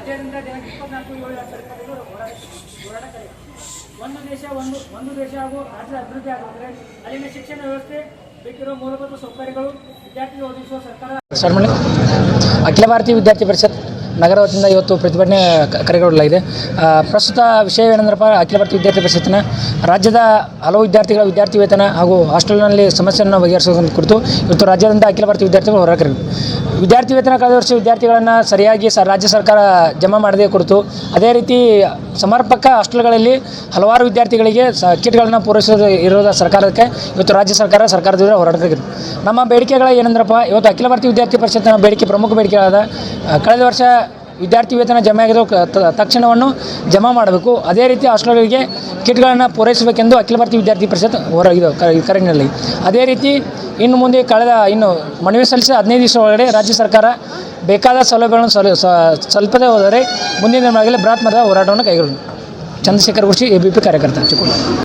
ರಾಜ್ಯಾದ್ಯಂತ ಜನಕ್ಕೆ ಇಪ್ಪತ್ನಾಲ್ಕು, ಏಳು ಲಕ್ಷ ರೂಪಾಯಿಗಳು ಹೋರಾಟ ಒಂದು ದೇಶ, ಒಂದು ಒಂದು ದೇಶ ಹಾಗೂ ರಾಜ್ಯದ ಅಭಿವೃದ್ಧಿ ಆಗಬೇಕಾದ್ರೆ ಅಲ್ಲಿನ ಶಿಕ್ಷಣ ವ್ಯವಸ್ಥೆ ಬೇಕಿರುವ ಮೂಲಭೂತ ಸೌಕರ್ಯಗಳು ವಿದ್ಯಾರ್ಥಿಗಳು ಒದಗಿಸುವ ಸರ್ಕಾರ ಅಖಿಲ ಭಾರತೀಯ ವಿದ್ಯಾರ್ಥಿ ಪರಿಷತ್ ನಗರ ವತಿಯಿಂದ ಇವತ್ತು ಪ್ರತಿಭಟನೆ ಕರೆಗೊಳ್ಳಲಾಗಿದೆ. ಪ್ರಸ್ತುತ ವಿಷಯವೇನೆಂದ್ರಪ್ಪ ಅಖಿಲ ಭಾರತೀಯ ವಿದ್ಯಾರ್ಥಿ ಪರಿಷತ್ತಿನ ರಾಜ್ಯದ ಹಲವು ವಿದ್ಯಾರ್ಥಿಗಳ ವಿದ್ಯಾರ್ಥಿ ವೇತನ ಹಾಗೂ ಹಾಸ್ಟೆಲ್ನಲ್ಲಿ ಸಮಸ್ಯೆಯನ್ನು ಬಗೆಹರಿಸುವುದನ್ನು ಕುರಿತು ಇವತ್ತು ರಾಜ್ಯದಿಂದ ಅಖಿಲ ಭಾರತೀಯ ವಿದ್ಯಾರ್ಥಿಗಳು ಕರೆದಿದೆ ವಿದ್ಯಾರ್ಥಿ ವೇತನ ಕಳೆದ ವರ್ಷ ವಿದ್ಯಾರ್ಥಿಗಳನ್ನು ಸರಿಯಾಗಿ ಸ ರಾಜ್ಯ ಸರ್ಕಾರ ಜಮಾ ಮಾಡದೇ ಕುರಿತು ಅದೇ ರೀತಿ ಸಮರ್ಪಕ ಹಾಸ್ಟೆಲ್ಗಳಲ್ಲಿ ಹಲವಾರು ವಿದ್ಯಾರ್ಥಿಗಳಿಗೆ ಸ ಕಿಟ್ಗಳನ್ನು ಪೂರೈಸೋದು ಇರೋದ ಸರ್ಕಾರಕ್ಕೆ. ಇವತ್ತು ರಾಜ್ಯ ಸರ್ಕಾರ ಸರ್ಕಾರದ ವಿರುದ್ಧ ನಮ್ಮ ಬೇಡಿಕೆಗಳ ಏನಂದ್ರಪ್ಪ, ಇವತ್ತು ಅಖಿಲ ಭಾರತೀಯ ವಿದ್ಯಾರ್ಥಿ ಪರಿಷತ್ತಿನ ಬೇಡಿಕೆ ಪ್ರಮುಖ ಬೇಡಿಕೆಗಳಾದ ಕಳೆದ ವರ್ಷ ವಿದ್ಯಾರ್ಥಿ ವೇತನ ಜಮೆ ಆಗಿರೋ ತಕ್ಷಣವನ್ನು ಜಮಾ ಮಾಡಬೇಕು. ಅದೇ ರೀತಿ ಹಾಸ್ಟೆಲ್ಗಳಿಗೆ ಕಿಟ್ಗಳನ್ನು ಪೂರೈಸಬೇಕೆಂದು ಅಖಿಲ ಭಾರತೀಯ ವಿದ್ಯಾರ್ಥಿ ಪರಿಷತ್ ಹೊರ ಇದು ಕ- ಅದೇ ರೀತಿ ಇನ್ನು ಮುಂದೆ ಕಳೆದ ಇನ್ನು ಮನವಿ ಸಲ್ಲಿಸಿದ ಹದಿನೈದು ದಿವಸ ಒಳಗಡೆ ರಾಜ್ಯ ಸರ್ಕಾರ ಬೇಕಾದ ಸೌಲಭ್ಯಗಳನ್ನು ಸಲ ಸ್ವಲ್ಪದೇ ಹೋದರೆ ಮುಂದಿನ ದಿನಗಳಲ್ಲಿ ಬೃಹತ್ ಮರದ ಹೋರಾಟವನ್ನು ಕೈಗೊಳ್ಳುವುದು Chandrashekar Gurshi A B P ಕಾರ್ಯಕರ್ತ